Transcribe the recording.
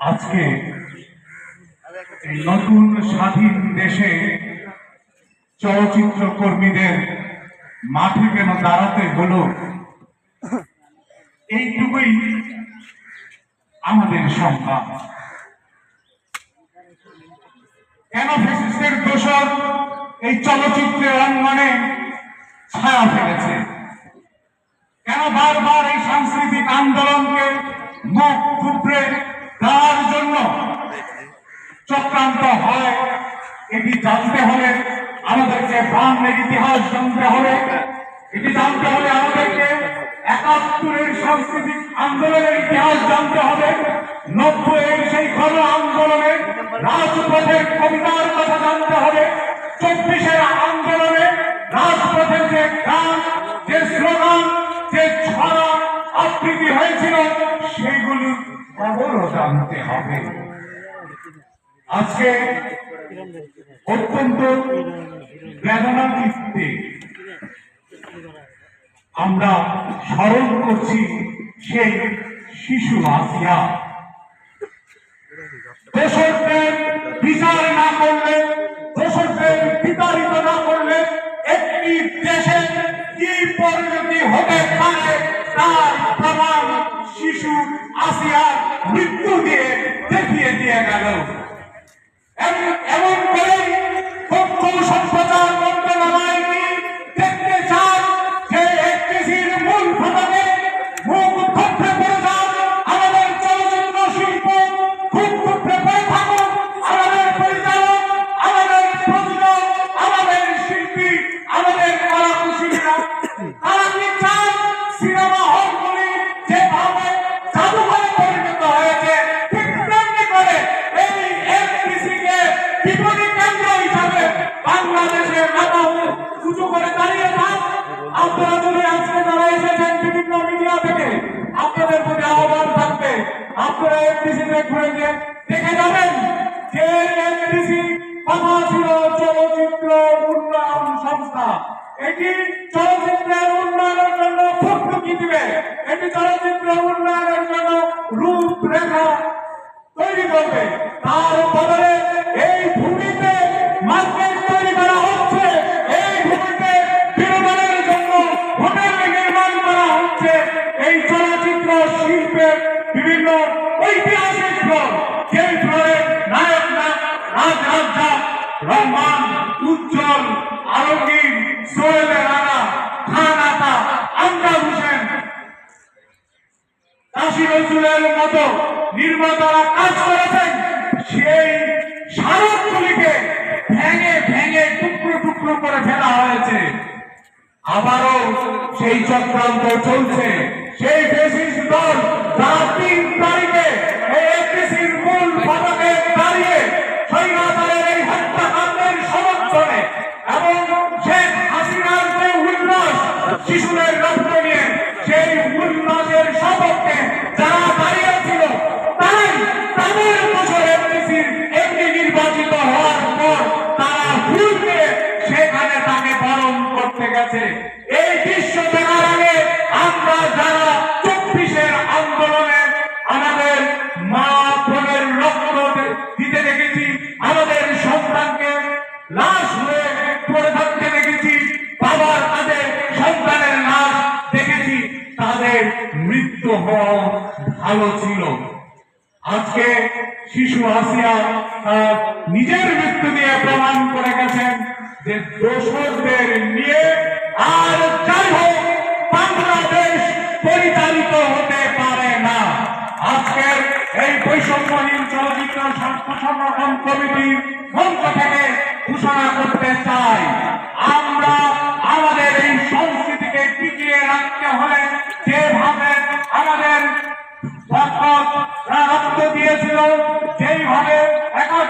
আজকে নতুন স্বাধীন দেশে চলচ্চিত্র কর্মীদের মাঠে কেন দাঁড়াতে হলো? এইটুকুই আমাদের সংখ্যা কেন ফেসিস্টের দোষর এই চলচ্চিত্রের অঙ্গনে ছায়া ফেলেছে? কেন বারবার এই সাংস্কৃতিক আন্দোলনকে মুখ থুবড়ে দেওয়ার জন্য। চক্রান্ত হয়। এটি জানতে হলে আমাদেরকে বাংলার ইতিহাস জানতে হবে। এটি জানতে হলে আমাদেরকে একাত্তরের সাংস্কৃতিক আন্দোলনের ইতিহাস জানতে হবে। নব্বইয়ের সেই গণ আন্দোলনে রাজপথের কবিতার কথা জানতে হবে। চব্বিশের আন্দোলনে রাজপথের যে গান, যে স্লোগান, যে ছড়া, আবৃত্তি হয়েছিল সেগুলি খবরও জানতে হবে। আজকে অত্যন্ত বেদনাচিত্তে আমরা স্মরণ করছি সেই শিশু আসিয়া। দোষরদের বিচার না করলে, দোষরদের বিতাড়িত না করলে একটি দেশের কি পরিণতি হতে পারে তার শিশু আসিয়ার আপনারা হয়ে ঘুরে গিয়ে দেখে যাবেন যে এমডিসি কথা ছিল চলচ্চিত্র উন্নয়ন সংস্থা। এটি চলচ্চিত্রের উন্নয়নের জন্য ভর্তুকি দিবে। এটি চলচ্চিত্র উন্নয়নের জন্য রূপরেখা তৈরি করবে। রহমান, উজ্জ্বল, আলমগীর, সোহেল রানা, খান আতা আমজাদ হোসেন। কাশি নজরুলের মতো নির্মাতারা কাজ করেছেন, সেই স্মারকগুলিকে ভেঙে ভেঙে টুকরো টুকরো করে ফেলা হয়েছে। আবারও সেই চক্রান্ত চলছে। সেই বেশিস দল যারা তিন তারিখে উল্লাসের হওয়া ভালো ছিল। আজকে শিশু আসিয়া তার নিজের মৃত্যু দিয়ে প্রমাণ করে গেছেন যে দোষরদের নিয়ে আর যাই হোক, বাংলাদেশ পরিচালিত হতে পারে না। আজকের এই বৈষম্যহীন চলচ্চিত্র স্বাস্থ্য সংরক্ষণ কমিটির মঞ্চ থেকে ঘোষণা করতে চাই।